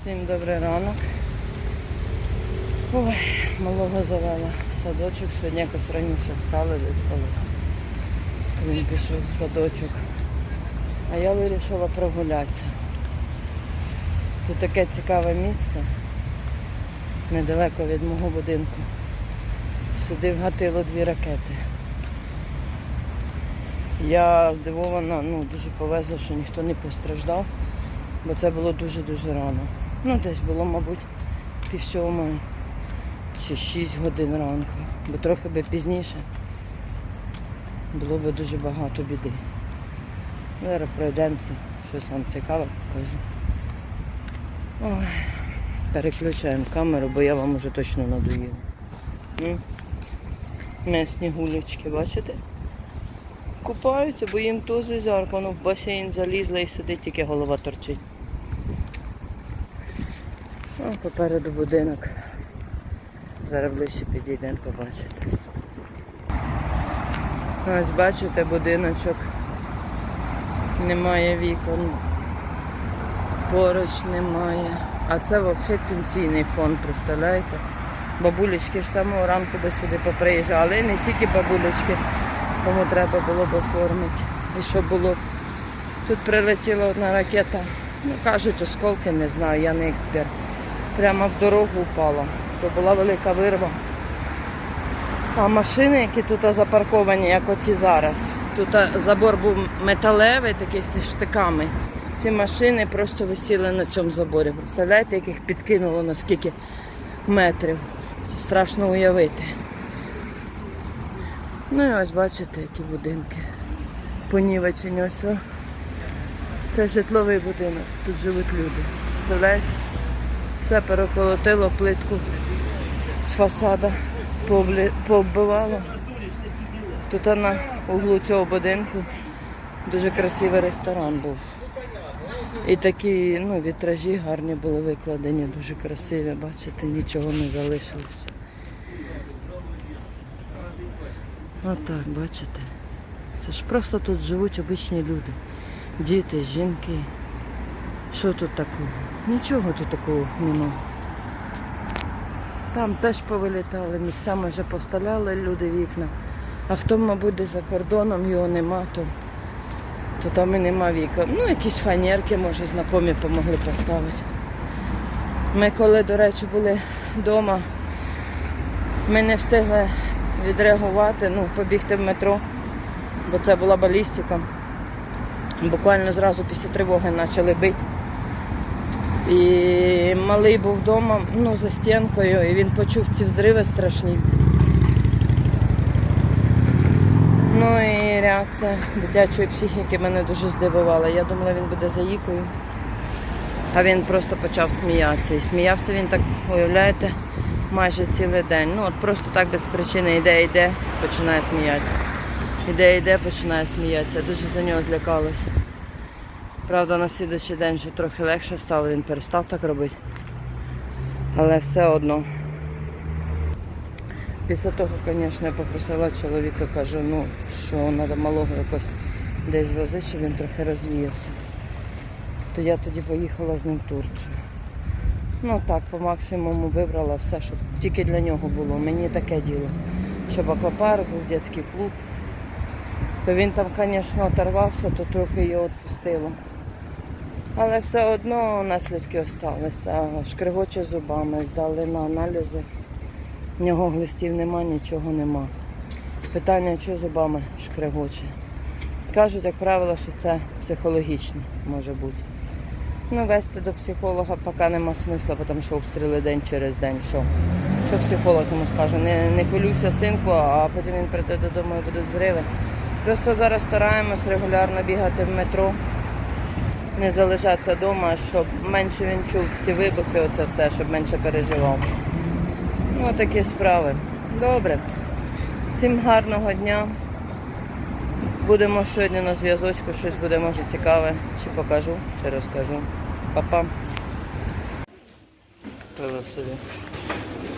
Всім добрий ранок. Ой, малого завела в садочок. Сьогодні якось раніше встали, виспалися. Він пішов в садочок. А я вирішила прогулятися. Тут таке цікаве місце, недалеко від мого будинку. Сюди вгатило дві ракети. Я здивована, ну дуже повезло, що ніхто не постраждав, бо це було дуже-дуже рано. Ну, десь було, мабуть, пів сьомої чи шість годин ранку, бо трохи би пізніше було б дуже багато біди. Зараз пройдемося, щось вам цікаве покажу. Ой, переключаємо камеру, бо я вам уже точно надоїла. М'ясні гулечки, бачите? Купаються, бо їм тузи жарко, в басейн залізла і сидить, тільки голова торчить. О, попереду будинок. Зараз ближче підійдемо побачити. Ось бачите, будиночок. Немає вікон. Поруч немає. А це взагалі пенсійний фонд, представляєте? Бабулечки ж самого ранку до сюди поприїжджали. І не тільки бабулечки, кому треба було б оформити. І що було? Тут прилетіла одна ракета. Ну, кажуть, осколки, не знаю, я не експерт. Прямо в дорогу впала. То була велика вирва. А машини, які тут запарковані, як оці зараз. Тут забор був металевий, такий зі штиками. Ці машини просто висіли на цьому заборі. Представляєте, як їх підкинуло на скільки метрів. Це страшно уявити. Ну і ось бачите, які будинки. Понівечені ось. Це житловий будинок, тут живуть люди. Представляєте? Все переколотило плитку з фасада, пооббивало. Тут на углу цього будинку дуже красивий ресторан був. І такі ну, вітражі гарні були викладені, дуже красиві, бачите, нічого не залишилося. Отак, бачите. Це ж просто тут живуть обичні люди. Діти, жінки. Що тут такого? Нічого тут такого нема. Там теж повилітали, місцями вже повставляли люди вікна. А хто, мабуть, за кордоном його нема, то, то там і нема вікон. Ну, якісь фанерки, може, знайомі допомогли поставити. Ми коли, до речі, були вдома, ми не встигли відреагувати, ну, побігти в метро, бо це була балістика. Буквально зразу після тривоги почали бити. І малий був вдома, ну, за стінкою, і він почув ці взриви страшні. Ну і реакція дитячої психіки мене дуже здивувала. Я думала, він буде заїкою. А він просто почав сміятися. І сміявся він так, уявляєте, майже цілий день. Ну от просто так без причини йде, йде, починає сміятися. Іде, йде, починає сміятися. Дуже за нього злякалася. Правда, на слідуючий день вже трохи легше стало, він перестав так робити. Але все одно. Після того, звісно, я попросила чоловіка, кажу, ну, що треба малого якось десь возити, щоб він трохи розвіявся. То я тоді поїхала з ним в Турцію. Ну так, по максимуму вибрала все, щоб тільки для нього було. Мені таке діло. Щоб аквапарк був, дитячий клуб. То він там, звісно, оторвався, то трохи його відпустило. Але все одно наслідки залишилися. Шкригоче зубами, здали на аналізи. В нього глистів нема, нічого нема. Питання, що зубами шкригоче. Кажуть, як правило, що це психологічно може бути. Ну, вести до психолога поки нема смисла, тому що обстріли день через день. Що? Що психолог йому скаже? Не, не хвилюйся, синку, а потім він прийде додому і будуть зриви. Просто зараз стараємось регулярно бігати в метро, не залишатися вдома, щоб менше він чув ці вибухи, оце все, щоб менше переживав. Ну, такі справи. Добре. Всім гарного дня. Будемо сьогодні на зв'язочку, щось буде може цікаве. Чи покажу, чи розкажу. Па-па. Пила собі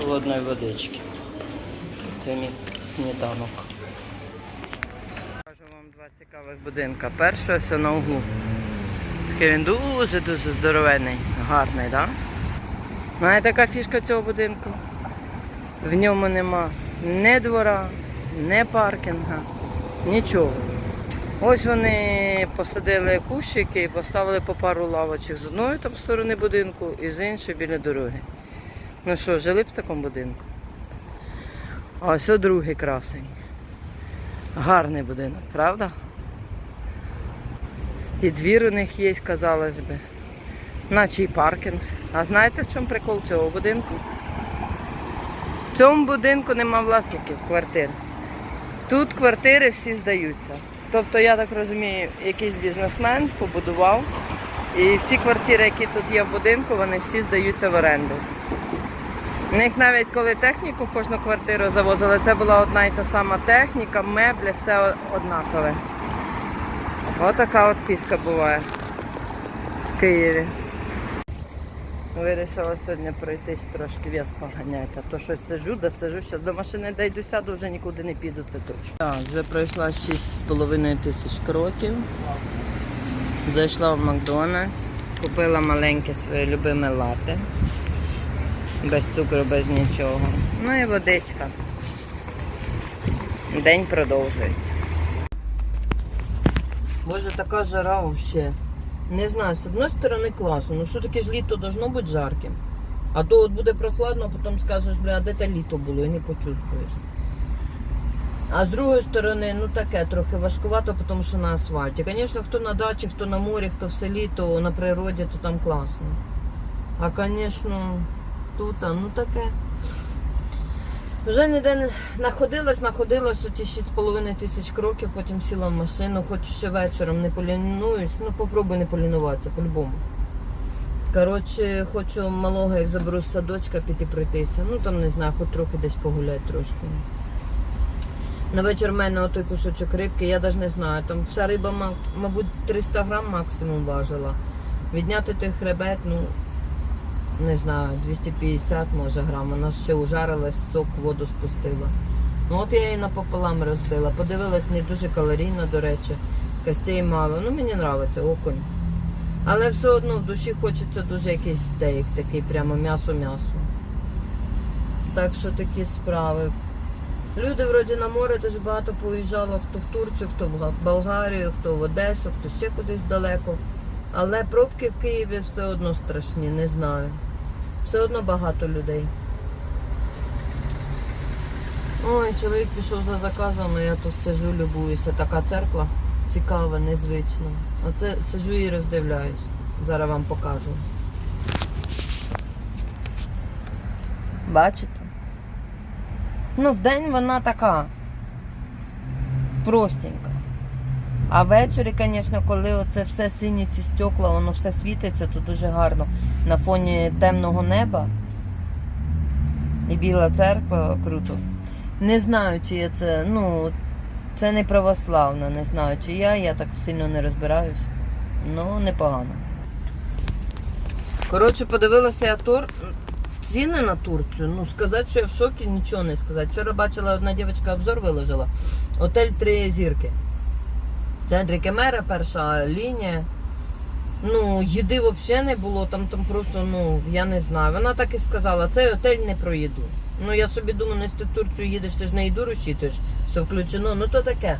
холодної водички. Це мій сніданок. Покажу вам два цікавих будинка. Перший ось на углу. Такий він дуже-дуже здоровенний, гарний, так? Знаєте, яка фішка цього будинку? В ньому нема ні двора, ні паркінга, нічого. Ось вони посадили кущики і поставили по пару лавочок з одної там сторони будинку і з іншої біля дороги. Ну що, жили б в такому будинку? А ось другий красень. Гарний будинок, правда? І двір у них є, казалось би. Наче і паркінг. А знаєте, в чому прикол цього будинку? В цьому будинку нема власників квартир. Тут квартири всі здаються. Тобто, я так розумію, якийсь бізнесмен побудував, і всі квартири, які тут є в будинку, вони всі здаються в оренду. У них навіть коли техніку в кожну квартиру завозили, це була одна і та сама техніка, меблі, все однакове. Отака от фішка буває в Києві. Вирішила сьогодні пройтись трошки вес поганяти. А то щось сижу, да сижу, зараз до машини дійду, сяду, вже нікуди не піду, це точно. Так, вже пройшла 6,5 тисяч кроків. Зайшла в Макдональдс, купила маленьке своє любиме лате. Без цукру, без нічого. Ну і водичка. День продовжується. Боже, така жара взагалі. Не знаю, з одної сторони класно, ну таке ж літо должно бути жарким. А то от буде прохладно, а потім скажеш, бля, а де те літо було і не почувствуєш. А з другої сторони, ну таке трохи важкувато, тому що на асфальті. Звісно, хто на дачі, хто на морі, хто в селі, то на природі, то там класно. А звісно, тут, ну таке. Вже ніде находилась, находилась оті 6,5 тисяч кроків, потім сіла в машину, хочу ще вечором не полінуюсь, ну попробуй не полінуватися по-любому. Коротше, хочу малого, як заберу з садочка, піти пройтися. Ну там не знаю, хоч трохи десь погуляти трошки. На вечір в мене отой кусочок рибки, я навіть не знаю. Там вся риба, мабуть, 300 грам максимум важила. Відняти той хребет, ну не знаю, 250 може грам. Вона ще ужарилась, сок, воду спустила. Ну от я її напополам розбила. Подивилась, не дуже калорійна, до речі. Костей мало. Ну мені подобається окунь. Але все одно в душі хочеться дуже якийсь стейк, такий прямо м'ясо-м'ясо. Так що такі справи. Люди вроді на море дуже багато поїжджало, хто в Турцію, хто в Болгарію, хто в Одесу, хто ще кудись далеко. Але пробки в Києві все одно страшні, не знаю. Все одно багато людей. Ой, чоловік пішов за заказом, а я тут сижу, любуюся. Така церква цікава, незвична. Оце сижу і роздивляюсь. Зараз вам покажу. Бачите? Ну, вдень вона така простенька. А ввечері, звісно, коли оце все сині ці стекла, воно все світиться, то дуже гарно. На фоні темного неба. І біла церква круто. Не знаю, чи я це, ну, це не православна, не знаю, чи я, я так сильно не розбираюсь. Ну, непогано. Коротше, подивилася я тур. Ціни на Турцію. Ну, сказати, що я в шокі, нічого не сказати. Вчора бачила, одна дівчинка обзор виложила. Отель три зірки. Центрі Кемера, перша лінія. Ну, їди взагалі не було, там, там просто, ну, я не знаю. Вона так і сказала, цей отель не про їду. Ну, я собі думаю, ну, ти в Турцію їдеш, ти ж на їду розчитуєш, все включено, ну то таке.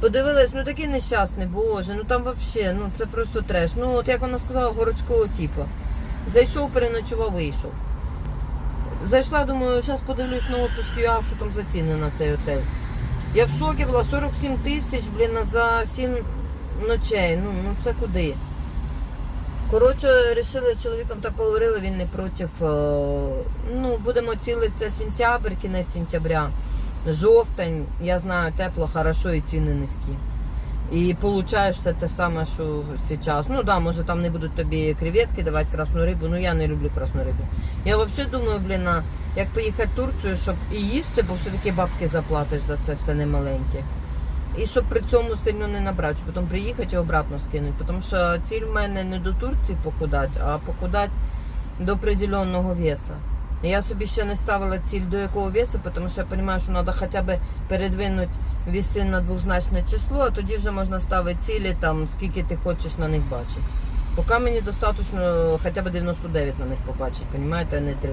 Подивилась, ну такий нещасний, боже, ну там взагалі, ну це просто треш. Ну, от як вона сказала, городського типу. Зайшов, переночував, вийшов. Зайшла, думаю, зараз подивлюсь на отпуск, а що там за ціни на цей отель. Я в шокі була 47 тисяч, блін, за 7 ночей. Ну, ну це куди? Коротше, вирішили чоловіком так поговорили, він не проти. е, Ну, будемо цілитися сентябрь, кінець сентября, жовтень, я знаю, тепло, хорошо і ціни низькі. І получаєш все те саме, що зараз. Ну да, може там не будуть тобі креветки давати красну рибу, ну я не люблю красну рибу. Я взагалі думаю, блін, як поїхати в Турцію, щоб і їсти, бо все-таки бабки заплатиш за це все немаленьке. І щоб при цьому сильно не набрати, щоб потім приїхати і обратно скинути. Тому що ціль в мене не до Турції похудати, а похудати до определенного веса. Я собі ще не ставила ціль до якого весу, тому що я розумію, що треба хоча б передвинути віси на двозначне число, а тоді вже можна ставити цілі, там, скільки ти хочеш на них бачити. Поки мені достатньо хоча б 99 на них побачити, розумієте, а не 3.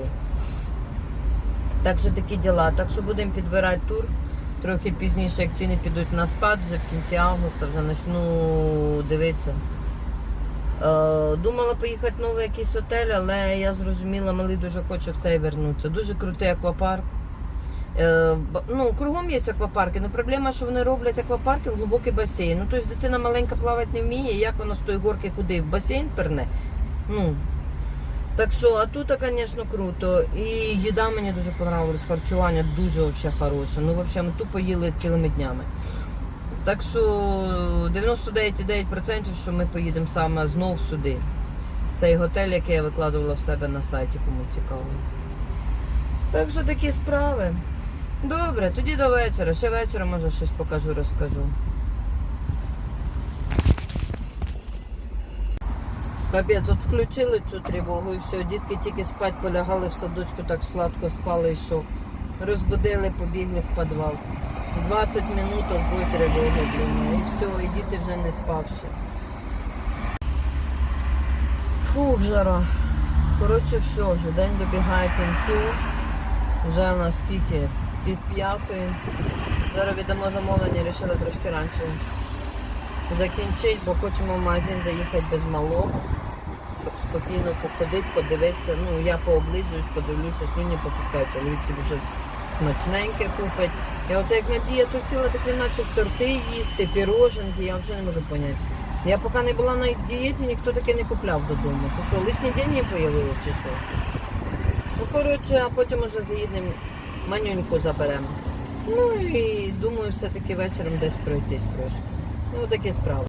Так що такі діла. Так що будемо підбирати тур. Трохи пізніше, як ціни підуть на спад, вже в кінці августа вже почну дивитися. Е, думала поїхати в новий якийсь готель, але я зрозуміла, малий дуже хоче в цей вернутися. Дуже крутий аквапарк. Е, ну, кругом є аквапарки, але проблема, що вони роблять аквапарки в глибокий басейн. Ну, тобто дитина маленька плавати не вміє, як вона з тої горки куди? В басейн перне. Ну, так що, а тут, звісно, круто. І їда мені дуже понравилась, харчування дуже вообще хороше. Ну, взагалі, ми тупо їли цілими днями. Так що 99,9% що ми поїдемо саме знов сюди. В цей готель, який я викладувала в себе на сайті, кому цікаво. Так що такі справи. Добре, тоді до вечора. Ще вечора може щось покажу, розкажу. Капець, от включили цю тривогу і все. Дітки тільки спать полягали в садочку, так сладко спали що. Розбудили, побігли в підвал. 20 минут буде тривога, блін. І все, і діти вже не спавши. Фух, жара. Коротше, все, вже день добігає кінцю. Вже в нас скільки? Пів п'ятої. Зараз віддамо замовлення, вирішили трошки раніше закінчити, бо хочемо в магазин заїхати без малого, щоб спокійно походити, подивитися. Ну, я пооблизуюсь, подивлюся, слюні попускаю, чоловік собі щось смачненьке купить. І оце як Надія то сіла, так почав торти їсти, піроженки, я вже не можу поняти. Я поки не була на дієті, ніхто таке не купляв додому. Це що, лишні деньги появились чи що? Ну, коротше, а потім уже заїдемо, манюньку заберемо. Ну і думаю, все-таки вечором десь пройтись трошки. Ну, такі справи.